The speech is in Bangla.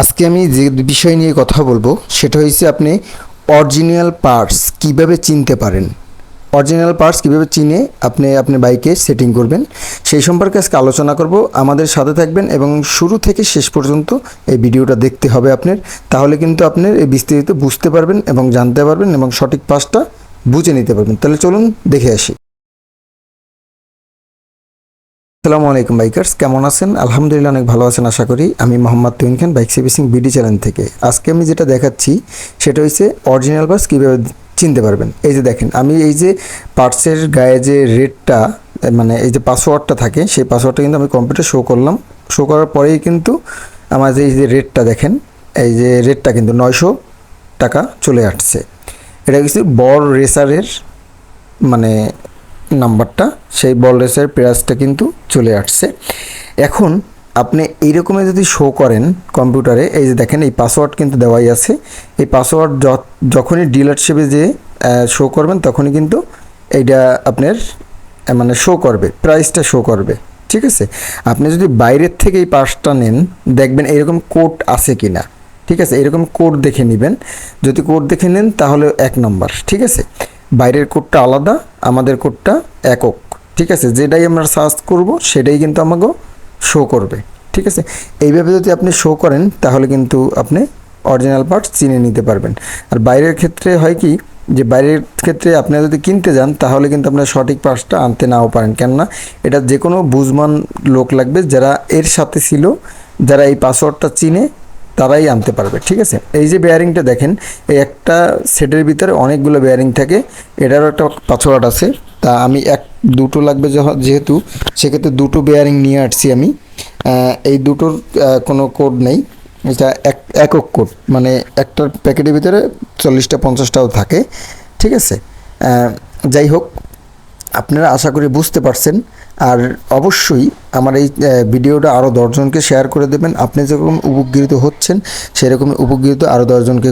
আজকে আমি যে বিষয় নিয়ে কথা বলব, সেটা হচ্ছে আপনি অরিজিনাল পার্টস কীভাবে চিনতে পারেন? অরিজিনাল পার্টস কীভাবে চিনে আপনি আপনার বাইকে সেটিং করবেন, সেই সম্পর্কে আজকে আলোচনা করব। আমাদের সাথে থাকবেন এবং শুরু থেকে শেষ পর্যন্ত এই ভিডিওটা দেখতে হবে আপনার। তাহলে কিন্তু আপনার এই বিস্তারিত বুঝতে পারবেন এবং জানতে পারবেন এবং সঠিক পাসটা বুঝে নিতে পারবেন। তাহলে চলুন দেখে আসি। আসসালামু আলাইকুম, বাইকার্স। কেমন আছেন? আলহামদুলিল্লাহ অনেক ভালো আছেন, আশা করি। আমি Mohammad তুইন Khan, bike servicing BD channel থেকে। আজকে আমি যেটা দেখাচ্ছি, সেটা হচ্ছে অরিজিনাল বাস কীভাবে চিনতে পারবেন। এই যে দেখেন, আমি এই যে পার্টসের গায়ে যে রেটটা মানে এই যে পাসওয়ার্ডটা থাকে, সেই পাসওয়ার্ডটা কিন্তু আমি কম্পিউটার শো করলাম। শো করার পরেই কিন্তু আমার যে এই যে রেটটা দেখেন, এই যে রেটটা কিন্তু নয়শো টাকা চলে আসছে। এটা কিছু বড় রেসারের মানে নাম্বারটা, সেই বল রেসের প্রাইসটা কিন্তু চলে আসছে। এখন আপনি এইরকমের যদি শো করেন কম্পিউটারে, এই যে দেখেন, এই পাসওয়ার্ড কিন্তু দেওয়াই আছে। এই পাসওয়ার্ড যখনই ডিলারশিপে যে শো করবেন, তখনই কিন্তু এইটা আপনার মানে শো করবে প্রাইসটা শো করবে, ঠিক আছে? আপনি যদি বাইরের থেকে এই পাসটা নেন, দেখবেন এরকম কোড আছে কি না ঠিক আছে? এরকম কোড দেখে নেবেন। যদি কোড দেখে নেন, তাহলে এক নম্বর ঠিক আছে? বাইরের কোডটা আলাদা, আমাদের কোডটা একক। ঠিক আছে? যেটাই আমরা সার্চ করব, সেটাই কিন্তু আমাকেও শো করবে। ঠিক আছে? এইভাবে যদি আপনি শো করেন, তাহলে কিন্তু আপনি অরিজিনাল পার্টস চিনে নিতে পারবেন। আর বাইরের ক্ষেত্রে হয় কি, যে বাইরের ক্ষেত্রে আপনি যদি কিনতে যান, তাহলে কিন্তু আপনার সঠিক পার্টসটা আনতে নাও পারেন। কেননা, এটা যে কোনো বুঝমান লোক লাগবে যারা এর সাথে ছিল, যারা এই পাসওয়ার্ডটা চিনে তারাই আনতে পারবে, ঠিক আছে? এই যে বেয়ারিংটা দেখেন, এই একটা সেটের ভিতরে অনেকগুলো বেয়ারিং থাকে, এটারও একটা পাসওয়ার্ড আছে, তা আমি এক, দুটো লাগবে যেহেতু, সেক্ষেত্রে দুটো বেয়ারিং নিয়ে আসছি আমি। এই দুটোর কোনো কোড নেই, এটা এক, একক কোড মানে একটা প্যাকেটের ভিতরে চল্লিশটা, পঞ্চাশটাও থাকে, ঠিক আছে? যাই হোক, আপনারা আশা করি বুঝতে পারছেন। আর অবশ্যই আমার এই ভিডিওটা আরও দশজনকে শেয়ার করে দেবেন। আপনি যেরকম উপকৃত হচ্ছেন সেরকম উপকৃত আরও দশজনকে